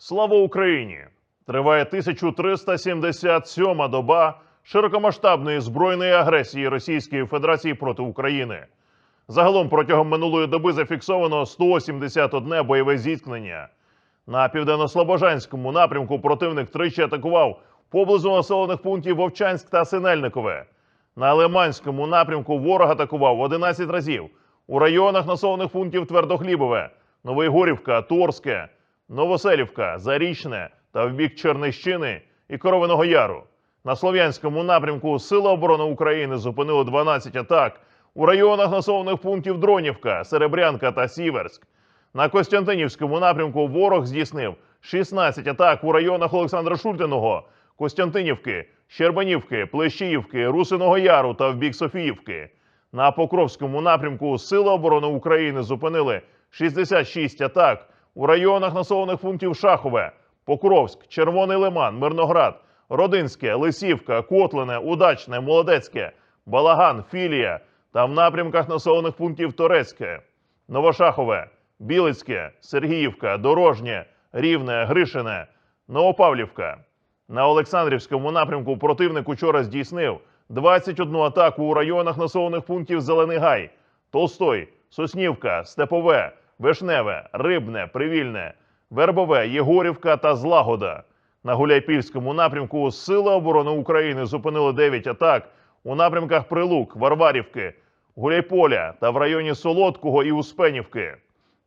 Слава Україні! Триває 1377-ма доба широкомасштабної збройної агресії Російської Федерації проти України. Загалом протягом минулої доби зафіксовано 171 бойове зіткнення. На південно-слобожанському напрямку противник тричі атакував поблизу населених пунктів Вовчанськ та Синельникове. На Лиманському напрямку ворог атакував 11 разів. У районах населених пунктів Твердохлібове, Новоігорівка, Торське, Новоселівка, Зарічне та в бік Чернищини і Коровиного Яру. На Слов'янському напрямку Сили оборони України зупинили 12 атак у районах населених пунктів Дронівка, Серебрянка та Сіверськ. На Костянтинівському напрямку ворог здійснив 16 атак у районах Олександра Шультиного, Костянтинівки, Щербанівки, Плещіївки, Русиного Яру та в бік Софіївки. На Покровському напрямку Сили оборони України зупинили 66 атак у районах населених пунктів Шахове, Покровськ, Червоний Лиман, Мирноград, Родинське, Лисівка, Котлине, Удачне, Молодецьке, Балаган, Філія та в напрямках населених пунктів Торецьке, Новошахове, Білицьке, Сергіївка, Дорожнє, Рівне, Гришине, Новопавлівка. На Олександрівському напрямку противник учора здійснив 21 атаку у районах населених пунктів Зелений Гай, Толстой, Соснівка, Степове, Вишневе, Рибне, Привільне, Вербове, Єгорівка та Злагода. На Гуляйпільському напрямку Сили оборони України зупинили 9 атак у напрямках Прилук, Варварівки, Гуляйполя та в районі Солодкого і Успенівки.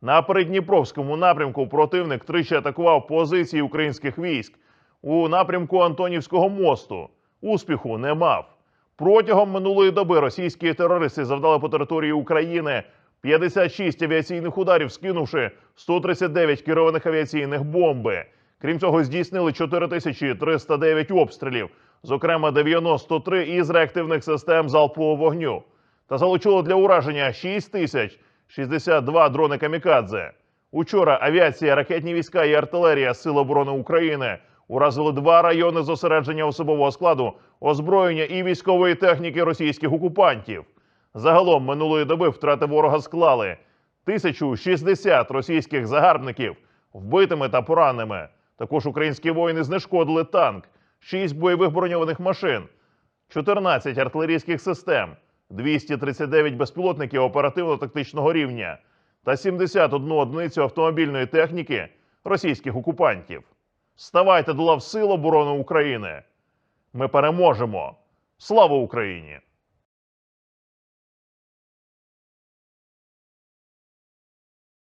На Передніпровському напрямку противник тричі атакував позиції українських військ у напрямку Антонівського мосту. Успіху не мав. Протягом минулої доби російські терористи завдали по території України 56 авіаційних ударів, скинувши 139 керованих авіаційних бомби. Крім цього, здійснили 4309 обстрілів, зокрема 93 із реактивних систем залпового вогню, та залучили для ураження 6062 дрони камікадзе. Учора авіація, ракетні війська і артилерія Сил оборони України уразили два райони зосередження особового складу, озброєння і військової техніки російських окупантів. Загалом минулої доби втрати ворога склали 1060 російських загарбників вбитими та пораненими. Також українські воїни знешкодили танк, 6 бойових броньованих машин, 14 артилерійських систем, 239 безпілотників оперативно-тактичного рівня та 71 одиницю автомобільної техніки російських окупантів. Ставайте до лав Сил оборони України. Ми переможемо! Слава Україні!